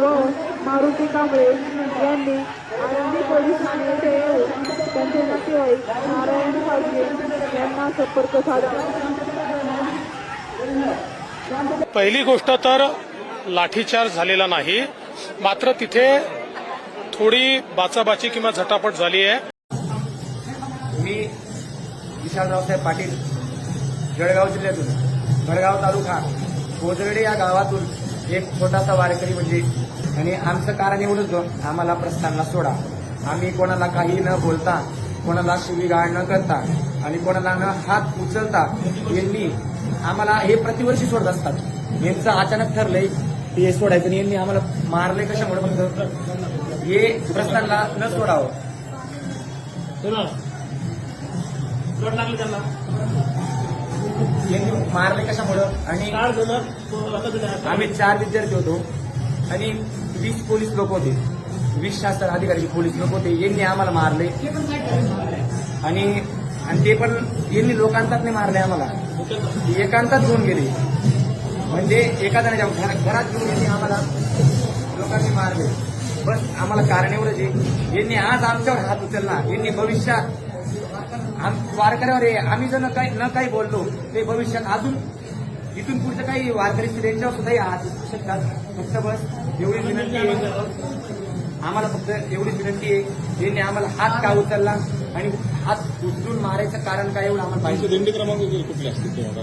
व मारुती कांबळे यांनी आळंदी पोलीस ठाणे येथे येऊन त्यांचे नातेवाईक नारायण फाळके यांना संपर्क साधला. पहिली गोष्ट तर लाठीचार्ज झालेला नाही. मात्र तिथे थोडी बाचाबाची किंवा झटापट झाली आहे. मी विशाल रावसाहेब पाटील जळगाव जिल्ह्यातून जळगाव तालुका कोजरडे या गावातून एक छोटासा वारकरी म्हणजे आणि आमचं कारण एवढंच होतं, आम्हाला प्रस्थानला सोडा. आम्ही कोणाला काही न बोलता कोणाला शिवीगाळ न करता आणि कोणाला न हात उचलता यांनी आम्हाला हे प्रतिवर्षी सोडत असतात. यांचं अचानक ठरलंय हे सोडायचं आणि यांनी आम्हाला मारले कशामुळे? फक्त हे प्रस्थानला न सोडावं. यांनी मारले कशामुळं? आणि आम्ही चार विद्यार्थी होतो. आणि वीस पोलीस लोक होते. वीस शास्त्र अधिकारी पोलीस लोक होते. यांनी आम्हाला मारले. आणि आणि ते पण यांनी लोकांतात नाही मारले आम्हाला. एकांतात घेऊन गेले म्हणजे एका जणाच्या घरा- घरात घेऊन यांनी आम्हाला लोकांनी मारले. बस आम्हाला कारण एवढंच आहे. यांनी आज आमच्यावर हात उचलला. यांनी भविष्यात वारकऱ्यावर आहे. आम्ही जर न काही न काही बोललो ते भविष्यात अजून इथून पुढचं काही वारकरी असतील त्यांच्यावर सुद्धा हात उचलू शकतात फक्त बस एवढीच विनंती आहे. आम्हाला फक्त एवढीच विनंती आहे. यांनी आम्हाला हात का उचलला आणि हात उचलून मारायचं कारण काय एवढं आम्हाला पाहिजे. दिंडी क्रमांक कुठले असतील